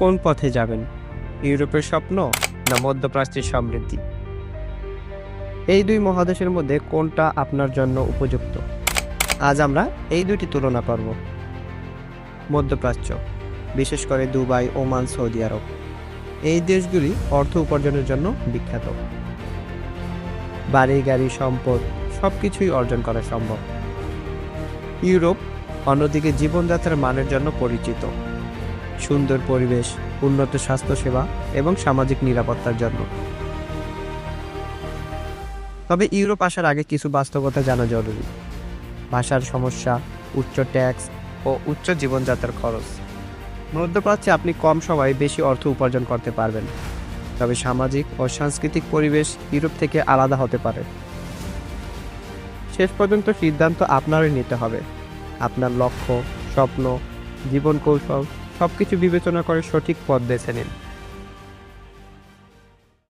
কোন পথে যাবেন? ইউরোপের স্বপ্ন না মধ্যপ্রাচ্যের সমৃদ্ধি? এই দুই মহাদেশের মধ্যে কোনটা আপনার জন্য উপযুক্ত? আজ আমরা এই দুইটি তুলনা করব। মধ্যপ্রাচ্য, বিশেষ করে দুবাই, ওমান, সৌদি আরব। এই দেশগুলি অর্থ উপার্জনের জন্য বিখ্যাত। বাড়ি, গাড়ি, সম্পদ সব কিছুই অর্জন করা সম্ভব। ইউরোপ অন্যদিকে জীবনযাত্রার মানের জন্য পরিচিত। সুন্দর পরিবেশ, উন্নত স্বাস্থ্যসেবা এবং সামাজিক নিরাপত্তার জন্য। তবে ইউরোপ আসার আগে কিছু বাস্তবতা জানা জরুরি। ভাষার সমস্যা, উচ্চ ট্যাক্স ও উচ্চ জীবনযাত্রার খরচ। মধ্যপ্রাচ্যে আপনি কম সময়ে বেশি অর্থ উপার্জন করতে পারবেন। তবে সামাজিক ও সাংস্কৃতিক পরিবেশ ইউরোপ থেকে আলাদা হতে পারে। শেষ পর্যন্ত সিদ্ধান্ত আপনারই নিতে হবে। আপনার লক্ষ্য, স্বপ্ন জীবন কৌশল সব কিছু বিবেচনা করে সঠিক পথ বেছে নিন।